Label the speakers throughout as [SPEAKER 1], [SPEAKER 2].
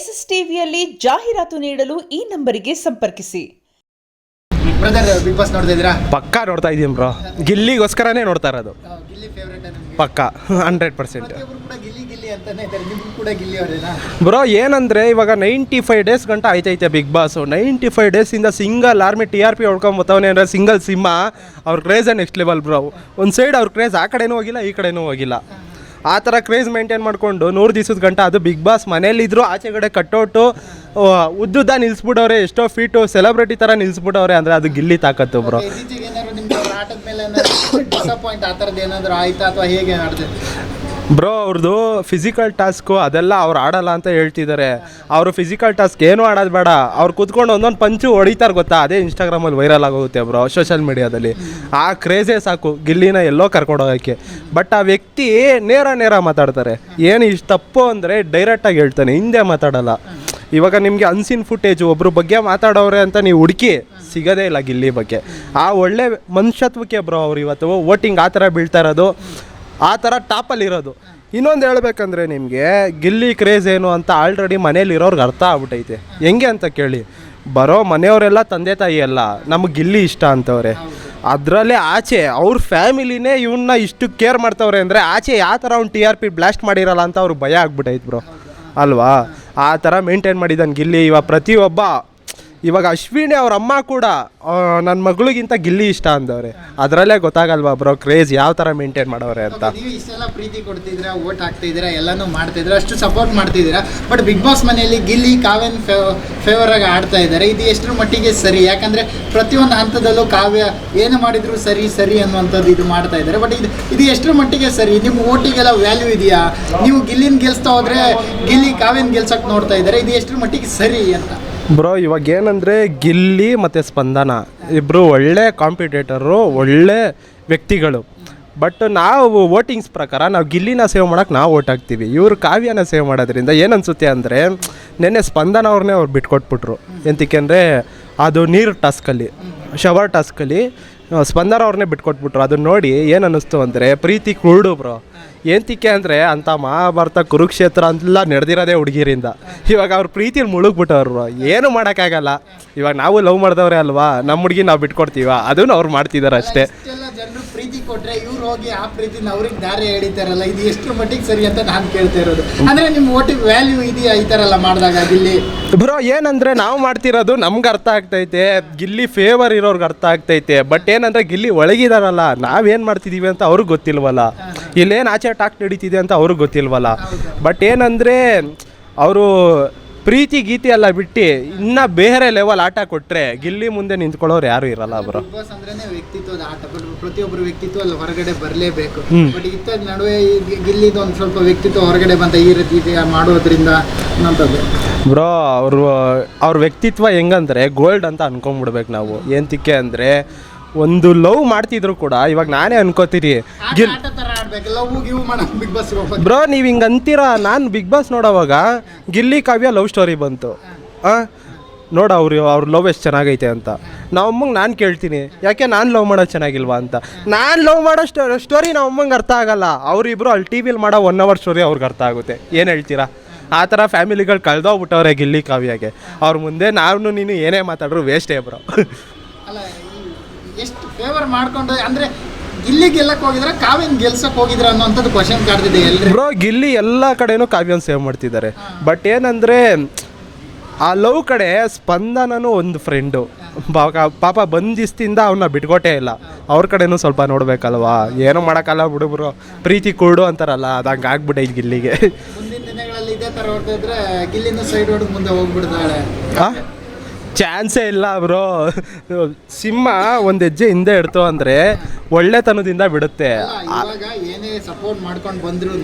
[SPEAKER 1] S S ಟಿವಿಯಲ್ಲಿ ಜಾಹೀರಾತು ನೀಡಲು ಈ ನಂಬರಿಗೆ ಸಂಪರ್ಕಿಸಿ.
[SPEAKER 2] ಬ್ರದರ್ ಬಿಗ್ ಬಾಸ್ ನೋಡ್ತಾ ಇದ್ದೀರಾ?
[SPEAKER 3] ಪಕ್ಕಾ ನೋಡ್ತಾ ಇದ್ದೀನಿ ಬ್ರೋ. ಗಿಲ್ಲಿಗೋಸ್ಕರನೇ ನೋಡ್ತಾ ಇರೋದು.
[SPEAKER 2] ಗಿಲ್ಲಿ ಫೇವ್ರೇಟ್ ನಿಮಗೆ
[SPEAKER 3] ಪಕ್ಕಾ ಹಂಡ್ರೆಡ್ ಪರ್ಸೆಂಟ್
[SPEAKER 2] ಪ್ರತಿಯೊಬ್ರು ಕೂಡ ಗಿಲ್ಲಿ ಗಿಲ್ಲಿ ಅಂತಾನೆ ಇದ್ದಾರೆ. ನಿಮ್ಗೂ ಕೂಡ ಗಿಲ್ಲಿ ಅವರೇನಾ?
[SPEAKER 3] ಬ್ರೋ ಏನಂದ್ರೆ ಇವಾಗ ನೈಂಟಿ ಫೈವ್ ಡೇಸ್ ಗಂಟ ಆಯ್ತೈತೆ ಬಿಗ್ ಬಾಸು ನೈಂಟಿ ಫೈವ್ ಇಂದ single army T R P ಹೊಡ್ಕೊಂಬತ್ತವನೇ ಅಂದ್ರೆ ಸಿಂಗಲ್ ಸಿಂಹ ಅವ್ರ ಕ್ರೇಜ್ ನೆಕ್ಸ್ಟ್ ಲೆವೆಲ್ ಬ್ರೋ? ಒಂದು ಸೈಡ್ ಅವ್ರ ಕ್ರೇಜ್ ಆ ಕಡೆನೂ ಹೋಗಿಲ್ಲ ಈ ಕಡೆನೂ ಹೋಗಿಲ್ಲ. ಆ ಥರ ಕ್ರೇಜ್ ಮೇಂಟೈನ್ ಮಾಡಿಕೊಂಡು ನೂರು ದಿವಸದ ಗಂಟ ಅದು ಬಿಗ್ ಬಾಸ್ ಮನೇಲಿದ್ರು ಆಚೆಗಡೆ ಕಟ್ಟೋಟು ಉದ್ದುದ್ದ ನಿಲ್ಸ್ಬಿಡವ್ರೆ ಎಷ್ಟೋ ಫೀಟು ಸೆಲೆಬ್ರಿಟಿ ಥರ ನಿಲ್ಸ್ಬಿಟ್ಟವ್ರೆ ಅಂದರೆ ಅದು ಗಿಲ್ಲಿ ತಾಕತ್ತು ಬ್ರೋ
[SPEAKER 2] ಆಟದ ಮೇಲೆ ಏನಾದ್ರು ಆಯ್ತಾ ಅಥವಾ ಹೇಗೆ
[SPEAKER 3] ಬ್ರೋ ಅವ್ರದ್ದು ಫಿಸಿಕಲ್ ಟಾಸ್ಕು ಅದೆಲ್ಲ ಅವ್ರು ಆಡಲ್ಲ ಅಂತ ಹೇಳ್ತಿದ್ದಾರೆ ಅವರು ಫಿಸಿಕಲ್ ಟಾಸ್ಕ್ ಏನು ಆಡೋದು ಬೇಡ. ಅವ್ರು ಕುತ್ಕೊಂಡು ಒಂದೊಂದು ಪಂಚು ಹೊಡಿತಾರೆ ಗೊತ್ತಾ? ಅದೇ ಇನ್ಸ್ಟಾಗ್ರಾಮಲ್ಲಿ ವೈರಲ್ ಆಗೋಗುತ್ತೆ ಬ್ರೋ ಸೋಷಿಯಲ್ ಮೀಡಿಯಾದಲ್ಲಿ ಆ ಕ್ರೇಜೇ ಸಾಕು, ಗಿಲ್ಲಿನ ಎಲ್ಲೋ ಕರ್ಕೊಂಡು ಹೋಗೋಕ್ಕೆ. ಬಟ್ ಆ ವ್ಯಕ್ತಿ ನೇರ ನೇರ ಮಾತಾಡ್ತಾರೆ. ಏನು ಇಷ್ಟು ತಪ್ಪು ಅಂದರೆ ಡೈರೆಕ್ಟಾಗಿ ಹೇಳ್ತಾನೆ, ಹಿಂದೆ ಮಾತಾಡಲ್ಲ. ಇವಾಗ ನಿಮಗೆ ಅನ್ಸಿನ್ ಫುಟೇಜು ಒಬ್ರು ಬಗ್ಗೆ ಮಾತಾಡೋರೆ ಅಂತ ನೀವು ಹುಡುಕಿ, ಸಿಗೋದೇ ಇಲ್ಲ ಗಿಲ್ಲಿ ಬಗ್ಗೆ. ಆ ಒಳ್ಳೆ ಮನುಷ್ಯತ್ವಕ್ಕೆ ಬ್ರೋ ಅವ್ರು ಇವತ್ತು ವೋಟಿಂಗ್ ಆ ಥರ ಬೀಳ್ತಾ ಇರೋದು. ಆ ಥರ ಟಾಪಲ್ಲಿ ಇರೋದು. ಇನ್ನೊಂದು ಹೇಳ್ಬೇಕಂದ್ರೆ ನಿಮಗೆ, ಗಿಲ್ಲಿ ಕ್ರೇಜ್ ಏನು ಅಂತ ಆಲ್ರೆಡಿ ಮನೇಲಿ ಇರೋರ್ಗೆ ಅರ್ಥ ಆಗ್ಬಿಟ್ಟೈತೆ ಹೆಂಗೆ ಅಂತ ಕೇಳಿ. ಬರೋ ಮನೆಯವರೆಲ್ಲ ತಂದೆ ತಾಯಿ ಅಲ್ಲ, ನಮಗೆ ಗಿಲ್ಲಿ ಇಷ್ಟ ಅಂತವ್ರೆ. ಅದರಲ್ಲೇ ಆಚೆ ಅವ್ರ ಫ್ಯಾಮಿಲಿನೇ ಇವನ್ನ ಇಷ್ಟು ಕೇರ್ ಮಾಡ್ತವ್ರೆ ಅಂದರೆ ಆಚೆ ಯಾವ ಥರ ಅವ್ನು ಟಿ ಆರ್ ಪಿ ಬ್ಲಾಸ್ಟ್ ಮಾಡಿರಲ್ಲ ಅಂತ ಅವ್ರಿಗೆ ಭಯ ಆಗ್ಬಿಟ್ಟೈತೆ ಬ್ರೋ. ಅಲ್ವಾ? ಆ ಥರ ಮೇಂಟೈನ್ ಮಾಡಿದ್ದಾನೆ ಗಿಲ್ಲಿ ಇವಾಗ ಪ್ರತಿಯೊಬ್ಬ. ಇವಾಗ ಅಶ್ವಿನಿ ಅವ್ರ ಅಮ್ಮ ಕೂಡ ನನ್ನ ಮಗಳಿಗಿಂತ ಗಿಲ್ಲಿ ಇಷ್ಟ ಅಂದವ್ರೆ. ಅದರಲ್ಲೇ ಗೊತ್ತಾಗಲ್ವಾ ಬ್ರೋ ಕ್ರೇಜ್ ಯಾವ ಥರ ಮೇಂಟೈನ್ ಮಾಡವ್ರೆ ಅಂತ.
[SPEAKER 2] ಇಷ್ಟೆಲ್ಲ ಪ್ರೀತಿ ಕೊಡ್ತಿದ್ದೀರಾ, ಓಟ್ ಹಾಕ್ತಿದ್ದೀರಾ, ಎಲ್ಲಾನು ಮಾಡ್ತಿದ್ದೀರಾ, ಅಷ್ಟು ಸಪೋರ್ಟ್ ಮಾಡ್ತಿದ್ದೀರಾ ಬಟ್ ಬಿಗ್ ಬಾಸ್ ಮನೆಯಲ್ಲಿ ಗಿಲ್ಲಿ ಕಾವ್ಯನ್ ಫೇವರ್ ಆಗಿ ಆಡ್ತಾ ಇದ್ದಾರೆ. ಇದು ಎಷ್ಟರ ಮಟ್ಟಿಗೆ ಸರಿ? ಯಾಕಂದ್ರೆ ಪ್ರತಿಯೊಂದು ಹಂತದಲ್ಲೂ ಕಾವ್ಯ ಏನು ಮಾಡಿದ್ರು ಸರಿ ಸರಿ ಅನ್ನುವಂಥದ್ದು ಇದು ಮಾಡ್ತಾ ಇದ್ದಾರೆ. ಬಟ್ ಇದು ಇದು ಎಷ್ಟರ ಮಟ್ಟಿಗೆ ಸರಿ? ನಿಮ್ಮ ಓಟಿಗೆಲ್ಲ ವ್ಯಾಲ್ಯೂ ಇದೆಯಾ? ನೀವು ಗಿಲ್ಲಿನ ಗೆಲ್ಸ್ತಾ ಹೋದ್ರೆ ಗಿಲ್ಲಿ ಕಾವ್ಯನ್ ಗೆಲ್ಸಕ್ ನೋಡ್ತಾ ಇದ್ದಾರೆ. ಇದು ಎಷ್ಟರ ಮಟ್ಟಿಗೆ ಸರಿ ಅಂತ?
[SPEAKER 3] ಬ್ರೋ, ಇವಾಗ ಏನಂದರೆ ಗಿಲ್ಲಿ ಮತ್ತು ಸ್ಪಂದನ. ಇಬ್ಬರು ಒಳ್ಳೆ ಕಾಂಪಿಟೇಟರು ಒಳ್ಳೆ ವ್ಯಕ್ತಿಗಳು. ಬಟ್ ನಾವು ವೋಟಿಂಗ್ಸ್ ಪ್ರಕಾರ ನಾವು ಗಿಲ್ಲಿನ ಸೇವ್ ಮಾಡೋಕೆ ನಾವು ಓಟ್ ಹಾಕ್ತೀವಿ. ಇವರು ಕಾವ್ಯನ ಸೇವ್ ಮಾಡೋದ್ರಿಂದ ಏನನ್ಸುತ್ತೆ ಅಂದರೆ ನಿನ್ನೆ ಸ್ಪಂದನ ಅವ್ರನ್ನೇ ಅವ್ರು ಬಿಟ್ಕೊಟ್ಬಿಟ್ರು. ಎಂತಕ್ಕೆ ಅಂದರೆ ಅದು ನೀರು ಟಾಸ್ಕಲ್ಲಿ ಶವರ್ ಟಾಸ್ಕಲ್ಲಿ ಸ್ಪಂದನ ಅವ್ರನ್ನೇ ಬಿಟ್ಕೊಟ್ಬಿಟ್ರು. ಅದನ್ನ ನೋಡಿ ಏನು ಅನ್ನಿಸ್ತು ಅಂದರೆ ಪ್ರೀತಿ ಕುರುಡು ಬ್ರೋ. ಏಂತಿಕೆ ಅಂದರೆ ಅಂಥ ಮಹಾಭಾರತ ಕುರುಕ್ಷೇತ್ರ ಅಂತೆಲ್ಲ ನಡೆದಿರೋದೇ ಹುಡುಗಿರಿಂದ. ಇವಾಗ ಅವ್ರ ಪ್ರೀತಿಲಿ ಮುಳುಗ್ಬಿಟ್ಟವ್ರು. ಏನು ಮಾಡೋಕ್ಕಾಗಲ್ಲ. ಇವಾಗ ನಾವು ಲವ್ ಮಾಡಿದವ್ರೆ ಅಲ್ವಾ? ನಮ್ಮ ಹುಡುಗಿ ನಾವು ಬಿಟ್ಕೊಡ್ತೀವ. ಅದನ್ನು ಅವ್ರು ಮಾಡ್ತಿದ್ದಾರೆ ಅಷ್ಟೇ.
[SPEAKER 2] ಜನರು ಪ್ರೀತಿ ಕೊಟ್ರೆ ಇವ್ರು ಹೋಗಿ ಆ ಪ್ರೀತಿನ ಅವ್ರಿಗೆ ದಾರಿ ಎಳಿತಾರಲ್ಲ. ಇದು ಎಷ್ಟು ಮಟ್ಟಿಗೆ ಸರಿ ಅಂತ ನಾನು ಕೇಳ್ತಾ ಇರೋದು. ಅಂದ್ರೆ ನಿಮ್ಮ ವ್ಯಾಲ್ಯೂ ಇದೆಯಾ ಈ ಥರ ಎಲ್ಲ ಮಾಡಿದಾಗ ಗಿಲ್ಲಿ?
[SPEAKER 3] ಬ್ರೋ ಏನಂದ್ರೆ ನಾವು ಮಾಡ್ತಿರೋದು ನಮ್ಗೆ ಅರ್ಥ ಆಗ್ತೈತೆ. ಗಿಲ್ಲಿ ಫೇವರ್ ಇರೋರ್ಗೆ ಅರ್ಥ ಆಗ್ತೈತೆ. ಬಟ್ ಏನಂದ್ರೆ ಗಿಲ್ಲಿ ಒಳಗಿದಾರಲ್ಲ. ನಾವೇನು ಮಾಡ್ತಿದೀವಿ ಅಂತ ಅವ್ರಿಗೆ ಗೊತ್ತಿಲ್ವಲ್ಲ. ಇಲ್ಲೇನು ಆಚೆ ಟಾಕ್ ನಡೀತಿದೆ ಅಂತ ಅವ್ರಿಗೆ ಗೊತ್ತಿಲ್ವಲ್ಲ. ಬಟ್ ಏನಂದರೆ ಅವರು ಪ್ರೀತಿ ಗೀತಿ ಎಲ್ಲ ಬಿಟ್ಟು ಇನ್ನ ಬೇರೆ ಲೆವೆಲ್ ಆಟ ಕೊಟ್ರೆ ಗಿಲ್ಲಿ ಮುಂದೆ ನಿಂತ್ಕೊಳ್ಳೋರು ಯಾರು ಇರಲ್ಲ
[SPEAKER 2] ಬಾಸ್ ವ್ಯಕ್ತಿತ್ವದ ಆಟ. ಬಟ್ ಪ್ರತಿಯೊಬ್ಬರು ವ್ಯಕ್ತಿತ್ವ ಅಲ್ಲಿ ಹೊರಗಡೆ ಬರಲೇಬೇಕು. ಬಟ್ ಇತ್ತ ನಡುವೆ ಗಿಲ್ಲಿದು ಒಂದು ಸ್ವಲ್ಪ ವ್ಯಕ್ತಿತ್ವ ಹೊರಗಡೆ ಬಂತ ಈ ರೀತಿ ಮಾಡೋದ್ರಿಂದ
[SPEAKER 3] ಬ್ರೋ ಅವರು ಅವ್ರ ವ್ಯಕ್ತಿತ್ವ ಹೆಂಗಂದ್ರೆ ಗೋಲ್ಡ್ ಅಂತ ಅನ್ಕೊಂಡ್ಬಿಡ್ಬೇಕು ನಾವು. ಏಂತಿಕೆ ಅಂದರೆ ಒಂದು ಲವ್ ಮಾಡ್ತಿದ್ರು ಕೂಡ ಇವಾಗ ನಾನೇ
[SPEAKER 2] ಅನ್ಕೋತೀರಿ
[SPEAKER 3] ಗಿಲ್ ಬ್ರೋ ನೀವು ಹಿಂಗೆ ಅಂತೀರಾ? ನಾನು ಬಿಗ್ ಬಾಸ್ ನೋಡೋವಾಗ ಗಿಲ್ಲಿ ಕಾವ್ಯ ಲವ್ ಸ್ಟೋರಿ ಬಂತು. ಹಾಂ ನೋಡ ಅವ್ರು ಅವ್ರ ಲವ್ ಎಷ್ಟು ಚೆನ್ನಾಗೈತೆ ಅಂತ. ನಾವು ಅಮ್ಮಂಗೆ ನಾನು ಕೇಳ್ತೀನಿ ಯಾಕೆ ನಾನು ಲವ್ ಮಾಡೋದು ಚೆನ್ನಾಗಿಲ್ವಾ ಅಂತ. ನಾನು ಲವ್ ಮಾಡೋ ಸ್ಟೋ ಸ್ಟೋರಿ ನಮ್ಮ ಅಮ್ಮಂಗೆ ಅರ್ಥ ಆಗಲ್ಲ. ಅವರಿಬ್ಬರು ಅಲ್ಲಿ ಟಿ ವಿಲಿ ಮಾಡೋ ಒನ್ ಅವರ್ ಸ್ಟೋರಿ ಅವ್ರಿಗೆ ಅರ್ಥ ಆಗುತ್ತೆ. ಏನು ಹೇಳ್ತೀರಾ? ಆ ಥರ ಫ್ಯಾಮಿಲಿಗಳು ಕಳೆದೋಗ್ಬಿಟ್ಟವ್ರೆ ಗಿಲ್ಲಿ ಕಾವ್ಯಗೆ. ಅವ್ರ ಮುಂದೆ ನಾನು ನೀನು ಏನೇ ಮಾತಾಡ್ರು ವೇಸ್ಟೇ ಬ್ರೋ.
[SPEAKER 2] ಎಷ್ಟು ಫೇವರ್ ಮಾಡ್ಕೊಂಡು ಅಂದ್ರೆ ಗಿಲ್ಲಿ ಗೆಲ್ಲಕ್ ಹೋಗಿದ್ರೆ ಕಾವ್ಯನ್ ಗೆಲ್ಸಕ್ ಹೋಗಿದ್ರ ಅನ್ನೋಂಥದ್ದು ಕ್ವಶನ್ ಕಾಡ್ತಿದೆ ಎಲ್ಲರೂ
[SPEAKER 3] ಬ್ರೋ ಗಿಲ್ಲಿ ಎಲ್ಲ ಕಡೆನೂ ಕಾವ್ಯನ ಸೇವ್ ಮಾಡ್ತಿದ್ದಾರೆ. ಬಟ್ ಏನಂದರೆ ಆ ಲವ್ ಕಡೆ ಸ್ಪಂದನನು ಒಂದು ಫ್ರೆಂಡು ಪಾಪ ಬಂದಿಸ್ತಿಂದ ಅವನ್ನ ಬಿಟ್ಕೊಟ್ಟೇ ಇಲ್ಲ. ಅವ್ರ ಕಡೆನೂ ಸ್ವಲ್ಪ ನೋಡ್ಬೇಕಲ್ವಾ? ಏನೂ ಮಾಡೋಕ್ಕಲ್ಲ ಬಿಡು ಬ್ರೋ ಪ್ರೀತಿ ಕೂಡು ಅಂತಾರಲ್ಲ ಅದು ಹಂಗೆ ಆಗ್ಬಿಟ್ಟೈತೆ ಗಿಲ್ಲಿಗೆ.
[SPEAKER 2] ಮುಂದಿನ ದಿನಗಳಲ್ಲಿ ಇದೇ ತರ ಹೊರಟಿದ್ರೆ ಗಿಲ್ಲಿನ ಸೈಡ್ ಹೊಡೆದು ಮುಂದೆ ಹೋಗ್ಬಿಡ್ತಾಳೆ.
[SPEAKER 3] ಆ? ಚಾನ್ಸೇ ಇಲ್ಲ ಬ್ರೋ. ಸಿಂಹ ಒಂದು ಹೆಜ್ಜೆ ಹಿಂದೆ ಇಡ್ತು ಅಂದರೆ ಒಳ್ಳೆತನದಿಂದ ಬಿಡುತ್ತೆ.
[SPEAKER 2] ಇವಾಗ ಏನೇ ಸಪೋರ್ಟ್ ಮಾಡ್ಕೊಂಡು ಬಂದ್ರು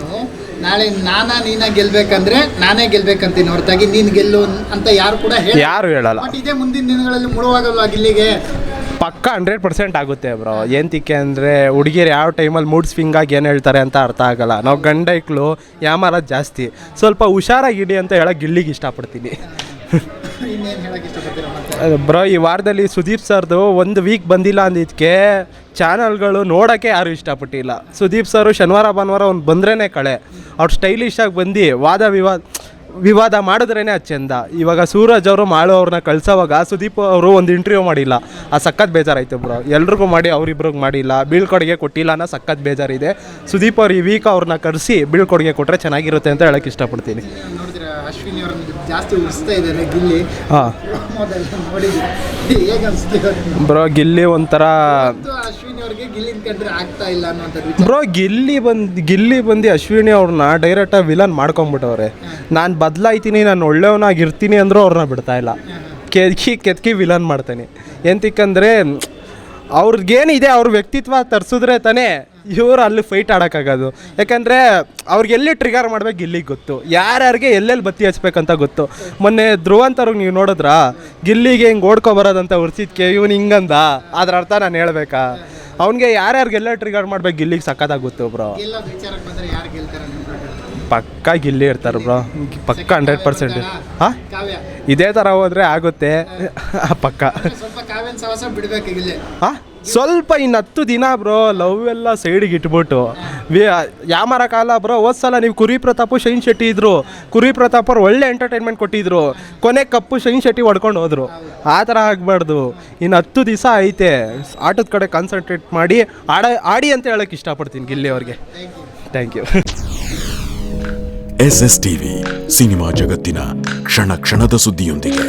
[SPEAKER 2] ನಾಳೆ ನಾನಾ ನೀನ ಗೆಲ್ಬೇಕಂದ್ರೆ ನಾನೇ ಗೆಲ್ಬೇಕಂತೀನಿ ಹೊರತಾಗಿ ನೀನ್ ಗೆಲ್ಲು ಅಂತ ಯಾರು ಕೂಡ ಹೇಳಿ
[SPEAKER 3] ಯಾರು ಹೇಳಲ್ಲ.
[SPEAKER 2] ಬಟ್ ಇದೇ ಮುಂದಿನ ದಿನಗಳಲ್ಲಿ ಮುಳುವಾಗಲ್ವಾ ಗಿಲ್ಲಿಗೆ?
[SPEAKER 3] ಪಕ್ಕ ಹಂಡ್ರೆಡ್ ಪರ್ಸೆಂಟ್ ಆಗುತ್ತೆ ಬ್ರೋ. ಏಂತಿಕೆ ಅಂದರೆ ಹುಡುಗಿರು ಯಾವ ಟೈಮಲ್ಲಿ ಮೂಡ್ ಸ್ವಿಂಗ್ ಆಗಿ ಏನು ಹೇಳ್ತಾರೆ ಅಂತ ಅರ್ಥ ಆಗಲ್ಲ. ನಾವು ಗಂಡೈಕ್ಲು ಯಾಮಾರ ಜಾಸ್ತಿ. ಸ್ವಲ್ಪ ಹುಷಾರಾಗಿಡಿ ಅಂತ ಹೇಳೋಕೆ ಗಿಲ್ಲಿಗೆ ಇಷ್ಟಪಡ್ತೀನಿ. ಬ್ರೋ, ಈ ವಾರದಲ್ಲಿ ಸುದೀಪ್ ಸರ್ದು ಒಂದು ವೀಕ್ ಬಂದಿಲ್ಲ ಅಂದಿದ್ದಕ್ಕೆ ಚಾನಲ್ಗಳು ನೋಡೋಕ್ಕೆ ಯಾರು ಇಷ್ಟಪಟ್ಟಿಲ್ಲ. ಸುದೀಪ್ ಸರು ಶನಿವಾರ, ಭಾನುವಾರ ಒಂದು ಬಂದ್ರೇ ಕಳೆ. ಅವ್ರು ಸ್ಟೈಲಿಶಾಗಿ ಬಂದು, ವಾದ ವಿವಾದ ವಿವಾದ ಮಾಡಿದ್ರೇ ಅದು ಚಂದ ಇವಾಗ ಸೂರಜ್ ಅವರು ಮಾಳು ಅವ್ರನ್ನ ಕಳ್ಸೋವಾಗ ಸುದೀಪ್ ಅವರು ಒಂದು ಇಂಟರ್ವ್ಯೂ ಮಾಡಿಲ್ಲ. ಆ ಸಖತ್ ಬೇಜಾರಾಯಿತು ಬ್ರೋ. ಎಲ್ರಿಗೂ ಮಾಡಿ, ಅವ್ರಿಬ್ರಿಗೆ ಮಾಡಿಲ್ಲ. ಬೀಳ್ಕೊಡುಗೆ ಕೊಟ್ಟಿಲ್ಲ ಅನ್ನೋ ಸಖತ್ ಬೇಜಾರಿದೆ. ಸುದೀಪ್ ಅವ್ರು ಈ ವೀಕ್ ಅವ್ರನ್ನ ಕರೆಸಿ ಬೀಳ್ಕೊಡುಗೆ ಕೊಟ್ಟರೆ ಚೆನ್ನಾಗಿರುತ್ತೆ ಅಂತ ಹೇಳಕ್ಕೆ ಇಷ್ಟಪಡ್ತೀನಿ.
[SPEAKER 2] ಅಶ್ವಿನಿ ಅವ್ರನ್ನ ಜಾಸ್ತಿ ಉಳಿಸ್ತಾ ಇದ್ದಾರೆ ಗಿಲ್ಲಿ.
[SPEAKER 3] ಹಾಂ.
[SPEAKER 2] ನೋಡಿದ್ವಿ.
[SPEAKER 3] ಬ್ರೋ ಗಿಲ್ಲಿ ಒಂಥರ
[SPEAKER 2] ಅಶ್ವಿನಿ ಅವ್ರಿಗೆ ಗಿಲ್ಲಿನ ಕಂಡ್ರೆ ಆಗ್ತಾ ಇಲ್ಲ ಅನ್ನೋಂಥದ್ದು ವಿಚಾರ.
[SPEAKER 3] ಬ್ರೋ ಗಿಲ್ಲಿ ಬಂದು ಗಿಲ್ಲಿ ಬಂದು ಅಶ್ವಿನಿ ಅವ್ರನ್ನ ಡೈರೆಕ್ಟಾಗಿ ವಿಲನ್ ಮಾಡ್ಕೊಂಬಿಟ್ಟವ್ರೆ. ನಾನು ಬದಲಾಯ್ತೀನಿ ನಾನು ಒಳ್ಳೆಯವನಾಗಿರ್ತೀನಿ ಅಂದರೂ ಅವ್ರನ್ನ ಬಿಡ್ತಾ ಇಲ್ಲ. ಕೆದ್ಕಿ ಕೆದ್ಕಿ ವಿಲನ್ ಮಾಡ್ತಾನೆ. ಎಂತಿಕ್ಕಂದ್ರೆ ಅವ್ರಿಗೇನಿದೆ ಅವ್ರ ವ್ಯಕ್ತಿತ್ವ ತರಿಸಿದ್ರೆ ತಾನೇ ಇವರು ಅಲ್ಲಿ ಫೈಟ್ ಆಡೋಕ್ಕಾಗೋದು. ಯಾಕಂದರೆ ಅವ್ರಿಗೆಲ್ಲಿ ಟ್ರಿಗರ್ ಮಾಡ್ಬೇಕು ಗಿಲ್ಲಿಗೆ ಗೊತ್ತು. ಯಾರ್ಯಾರಿಗೆ ಎಲ್ಲೆಲ್ಲಿ ಬತ್ತಿ ಹಚ್ಬೇಕಂತ ಗೊತ್ತು. ಮೊನ್ನೆ ಧ್ರುವಂತವ್ರಿಗೆ ನೀವು ನೋಡಿದ್ರಾ? ಗಿಲ್ಲಿಗೆ ಹಿಂಗೆ ಓಡ್ಕೊಬರೋದಂತ ಉರ್ಸಿದ್ಕೆ ಇವನು ಹಿಂಗಂದ. ಅದ್ರ ಅರ್ಥ ನಾನು ಹೇಳ್ಬೇಕಾ? ಅವ್ನಿಗೆ ಯಾರ್ಯಾರಿಗೆಲ್ಲ ಟ್ರಿಗರ್ ಮಾಡ್ಬೇಕು ಗಿಲ್ಲಿಗೆ ಸಕ್ಕತ್ತಾಗಿ ಗೊತ್ತು ಬ್ರೋ. ಪಕ್ಕ ಗಿಲ್ಲಿ ಇರ್ತಾರೆ ಬ್ರೋ. ಪಕ್ಕ ಹಂಡ್ರೆಡ್ ಪರ್ಸೆಂಟ್. ಹಾಂ? ಇದೇ ಥರ ಹೋದರೆ ಆಗುತ್ತೆ. ಪಕ್ಕ. ಹಾಂ? ಸ್ವಲ್ಪ ಇನ್ನು ಹತ್ತು ದಿನ ಬ್ರೋ ಲವ್ ಎಲ್ಲ ಸೈಡಿಗೆ ಇಟ್ಬಿಟ್ಟು. ಯಾಮರ ಕಾಲ ಬ್ರೋ ಹೋದ್ ಸಲ ನೀವು ಕುರಿ ಪ್ರತಾಪು, ಶೈನ್ ಶೆಟ್ಟಿ ಇದ್ರು. ಕುರಿ ಪ್ರತಾಪ್ ಅವ್ರು ಒಳ್ಳೆ ಎಂಟರ್ಟೈನ್ಮೆಂಟ್ ಕೊಟ್ಟಿದ್ರು. ಕೊನೆ ಕಪ್ಪು ಶೈನ್ ಶೆಟ್ಟಿ ಹೊಡ್ಕೊಂಡು ಹೋದ್ರು. ಆ ಥರ ಆಗಬಾರ್ದು. ಇನ್ನು ಹತ್ತು ದಿವಸ ಐತೆ. ಆಟದ ಕಡೆ ಕಾನ್ಸಂಟ್ರೇಟ್ ಮಾಡಿ, ಆಡ, ಆಡಿ ಅಂತ ಹೇಳಕ್ಕೆ ಇಷ್ಟಪಡ್ತೀನಿ ಗಿಲ್ಲಿ ಅವ್ರಿಗೆ. Thank you
[SPEAKER 4] S S TV cinema ಜಗತ್ತಿನ ಕ್ಷಣ ಕ್ಷಣದ ಸುದ್ದಿಯೊಂದಿಗೆ.